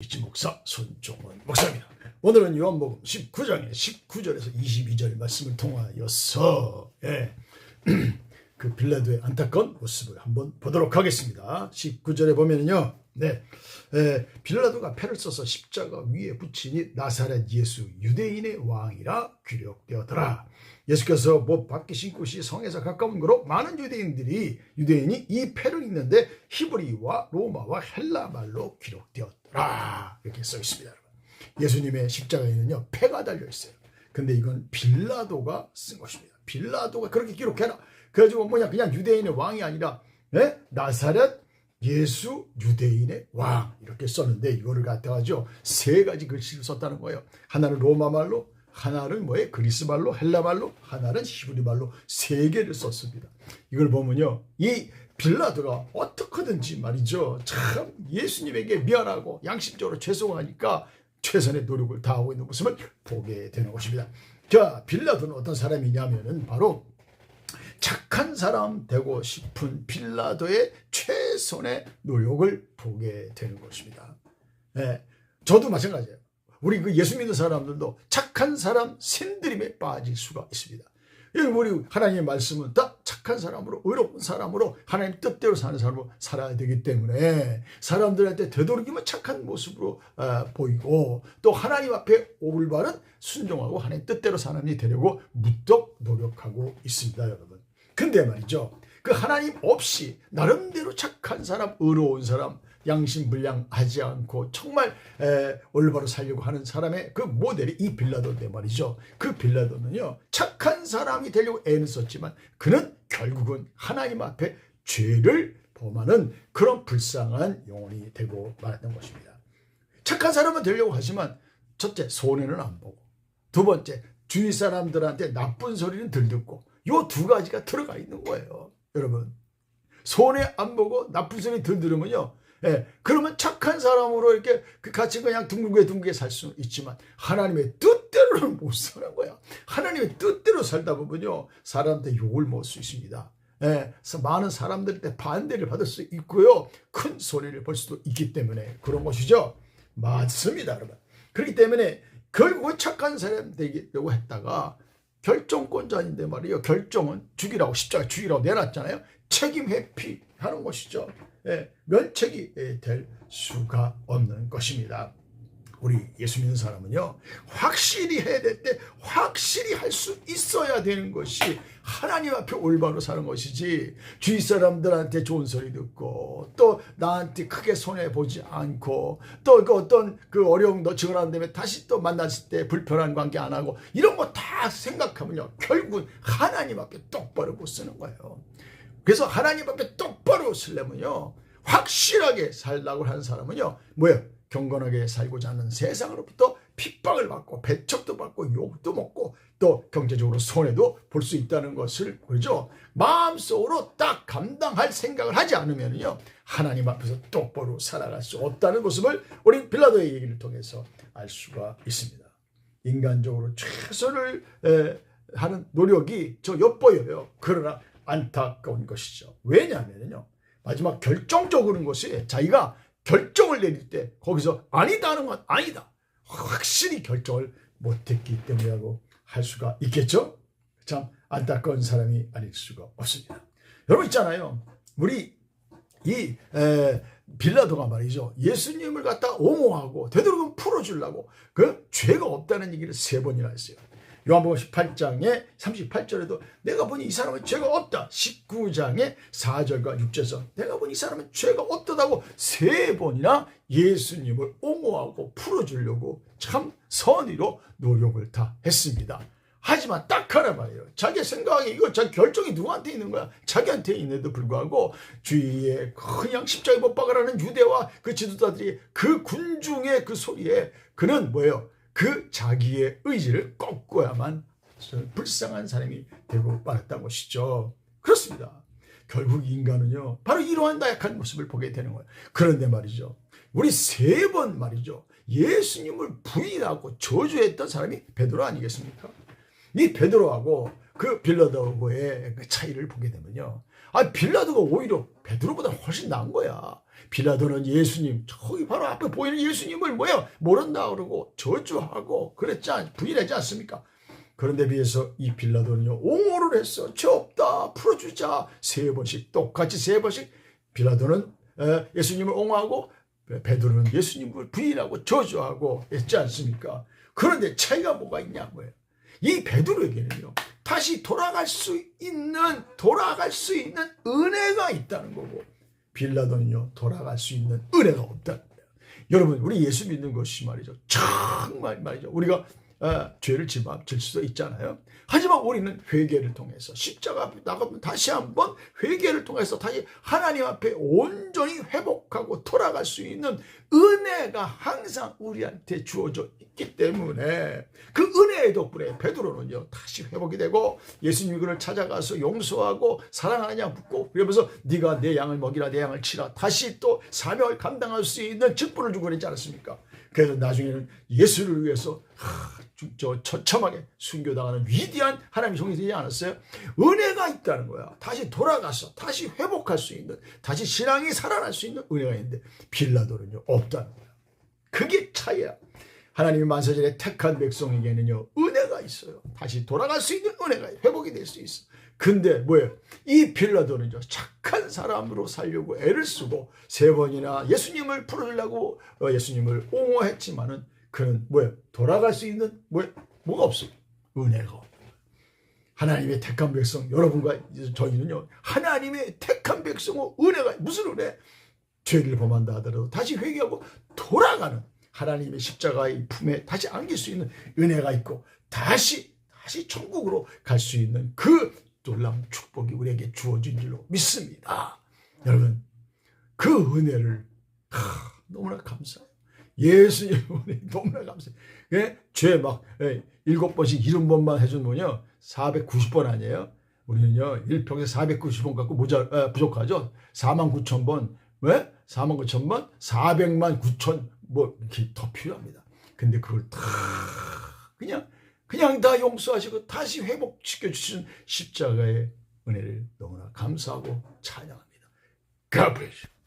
이지 목사 손종원 목사입니다. 오늘은 요한복음 19장의 19절에서 22절 말씀을 통하여서 예, 그 빌라도의 안타까운 모습을 한번 보도록 하겠습니다. 19절에 보면요, 네, 예, 빌라도가 패를 써서 십자가 위에 붙이니 나사렛 예수 유대인의 왕이라 귀력되었더라. 예수께서 못 밖이신 곳이 성에서 가까운 거로 많은 유대인들이 유대인이 이 패를 읽는데 히브리와 로마와 헬라 말로 기록되었더라 이렇게 써 있습니다. 예수님의 십자가에는요 패가 달려 있어요. 근데 이건 빌라도가 쓴 것입니다. 빌라도가 그렇게 기록해라. 그래가지고 뭐냐 그냥 유대인의 왕이 아니라 예? 나사렛 예수 유대인의 왕 이렇게 썼는데 이거를 갖다가죠 세 가지 글씨를 썼다는 거예요. 하나는 로마 말로 하나는 뭐에 그리스 말로 헬라 말로 하나는 히브리 말로 세 개를 썼습니다. 이걸 보면요 이 빌라도가 어떻게든지 말이죠 참 예수님에게 미안하고 양심적으로 죄송하니까 최선의 노력을 다하고 있는 모습을 보게 되는 것입니다. 자 빌라도는 어떤 사람이냐면은 바로 착한 사람 되고 싶은 빌라도의 최선의 노력을 보게 되는 것입니다. 예, 저도 마찬가지예요. 우리 그 예수 믿는 사람들도 착한 사람 신드림에 빠질 수가 있습니다. 우리 하나님의 말씀은 다 착한 사람으로 의로운 사람으로 하나님 뜻대로 사는 사람으로 살아야 되기 때문에 사람들한테 되도록이면 착한 모습으로 어, 보이고 또 하나님 앞에 올바른 순종하고 하나님 뜻대로 사는 이 되려고 무척 노력하고 있습니다, 여러분. 근데 말이죠. 그 하나님 없이 나름대로 착한 사람, 의로운 사람, 양심불량하지 않고 정말 에, 올바로 살려고 하는 사람의 그 모델이 이 빌라도인데 말이죠. 그 빌라도는요. 착한 사람이 되려고 애는 썼지만 그는 결국은 하나님 앞에 죄를 범하는 그런 불쌍한 영혼이 되고 말았던 것입니다. 착한 사람은 되려고 하지만 첫째 손해는 안 보고 두 번째 주위 사람들한테 나쁜 소리는 들 듣고 요 두 가지가 들어가 있는 거예요. 여러분 손해 안 보고 나쁜 소리 들 들으면요. 예, 그러면 착한 사람으로 이렇게 그 같이 그냥 둥글게 둥글게 살수 있지만 하나님의 뜻대로는 못 사는 거야. 하나님의 뜻대로 살다 보면요. 사람한테 욕을 먹을 수 있습니다. 예, 그래서 많은 사람들한테 반대를 받을 수 있고요. 큰 소리를 벌 수도 있기 때문에 그런 것이죠. 맞습니다, 여러분. 그렇기 때문에 결국은 착한 사람 되려고 했다가 결정권자인데 말이에요. 결정은 죽이라고 십자가 죽이라고 내놨잖아요. 책임 회피하는 것이죠. 예, 면책이 될 수가 없는 것입니다. 우리 예수 믿는 사람은요, 확실히 해야 될 때 확실히 할 수 있어야 되는 것이 하나님 앞에 올바로 사는 것이지, 주위 사람들한테 좋은 소리 듣고, 또 나한테 크게 손해보지 않고, 또 그 어떤 그 어려움 너 증언하는 다음에 다시 또 만났을 때 불편한 관계 안 하고, 이런 거 다 생각하면요, 결국은 하나님 앞에 똑바로 못 쓰는 거예요. 그래서 하나님 앞에 똑바로 쓰려면요, 확실하게 살라고 하는 사람은요, 뭐예요? 경건하게 살고자 하는 세상으로부터 핍박을 받고 배척도 받고 욕도 먹고 또 경제적으로 손해도 볼 수 있다는 것을 그죠 마음속으로 딱 감당할 생각을 하지 않으면요 하나님 앞에서 똑바로 살아갈 수 없다는 모습을 우리 빌라도의 얘기를 통해서 알 수가 있습니다. 인간적으로 최선을 에, 하는 노력이 저 엿보여요. 그러나 안타까운 것이죠. 왜냐하면요 마지막 결정적인 것이 자기가 결정을 내릴 때 거기서 아니다는 건 아니다. 확실히 결정을 못했기 때문이라고 할 수가 있겠죠? 참 안타까운 사람이 아닐 수가 없습니다. 여러분 있잖아요. 우리 이 에, 빌라도가 말이죠. 예수님을 갖다 옹호하고 되도록이면 풀어주려고 그 죄가 없다는 얘기를 세 번이나 했어요. 요한복음 18장의 38절에도 내가 보니 이 사람은 죄가 없다. 19장의 4절과 6절에서 내가 보니 이 사람은 죄가 없다고 세 번이나 예수님을 옹호하고 풀어주려고 참 선의로 노력을 다 했습니다. 하지만 딱 하나 말이에요. 자기 생각에 이거 자기 결정이 누구한테 있는 거야? 자기한테 있는데도 불구하고 주위에 그냥 십자가에 못 박으라는 유대와 그 지도자들이 그 군중의 그 소리에 그는 뭐예요? 그 자기의 의지를 꺾어야만 불쌍한 사람이 되고 말았다는 것이죠. 그렇습니다. 결국 인간은요, 바로 이러한 나약한 모습을 보게 되는 거예요. 그런데 말이죠. 우리 세 번 말이죠. 예수님을 부인하고 저주했던 사람이 베드로 아니겠습니까? 이 베드로하고 그 빌라도하고의 그 차이를 보게 되면요. 아 빌라도가 오히려 베드로보다 훨씬 나은 거야. 빌라도는 예수님 저기 바로 앞에 보이는 예수님을 뭐야 모른다 그러고 저주하고 그랬지 않, 부인하지 않습니까? 그런데 비해서 이 빌라도는요 옹호를 했어. 죄 없다 풀어주자 세 번씩 똑같이 세 번씩 빌라도는 에, 예수님을 옹호하고 베드로는 예수님을 부인하고 저주하고 했지 않습니까? 그런데 차이가 뭐가 있냐고요. 이 베드로에게는요 다시 돌아갈 수 있는 돌아갈 수 있는 은혜가 있다는 거고 빌라도는요 돌아갈 수 있는 은혜가 거예요. 여러분 우리 예수 믿는 것이 말이죠 정말 말이죠 우리가 어, 죄를 지마- 질 수도 있잖아요. 하지만 우리는 회개를 통해서 십자가 앞에 나가면 다시 한번 회개를 통해서 다시 하나님 앞에 온전히 회복하고 돌아갈 수 있는 은혜가 항상 우리한테 주어져 있기 때문에 그 은혜의 덕분에 베드로는요 다시 회복이 되고 예수님이 그를 찾아가서 용서하고 사랑하냐 묻고 그러면서 네가 내 양을 먹이라 내 양을 치라 다시 또 사명을 감당할 수 있는 직분을 주고 그랬지 않았습니까? 그래서 나중에는 예수를 위해서 하, 주- 저 처참하게 순교당하는 위대한 하나님의 종이 되지 않았어요? 은혜가 있다는 거야. 다시 돌아가서 다시 회복할 수 있는 다시 신앙이 살아날 수 있는 은혜가 있는데 빌라도는요 없다는 거야. 그게 차이야. 하나님이 만세전에 택한 백성에게는요 은혜가 있어요. 다시 돌아갈 수 있는 은혜가 회복이 될 수 있어. 근데 뭐예요? 이 빌라도는요 착한 사람으로 살려고 애를 쓰고 세 번이나 예수님을 풀으려고 어, 예수님을 옹호했지만은 그는 뭐예요? 돌아갈 수 있는 뭐 뭐가 없어요. 은혜가. 하나님의 택한 백성 여러분과 저희는요 하나님의 택한 백성의 은혜가 무슨 은혜? 죄를 범한다 하더라도 다시 회개하고 돌아가는 하나님의 십자가의 품에 다시 안길 수 있는 은혜가 있고 다시 다시 천국으로 갈 수 있는 그 놀라운 축복이 우리에게 주어진 줄로 믿습니다. 여러분 그 은혜를 하, 너무나 감사해요. 예수님 은혜 너무나 감사해요. 예? 죄막 예, 일곱 번씩 일흔 번만 해준 분요 490번 아니에요? 우리는요 일평생 490번 갖고 모자 에, 부족하죠. 4만 9천 번, 왜? 4만 9천 번, 400만 9천 뭐 이렇게 더 필요합니다. 근데 그걸 다 그냥 그냥 다 용서하시고 다시 회복시켜 주신 십자가의 은혜를 너무나 감사하고 찬양합니다. God bless you.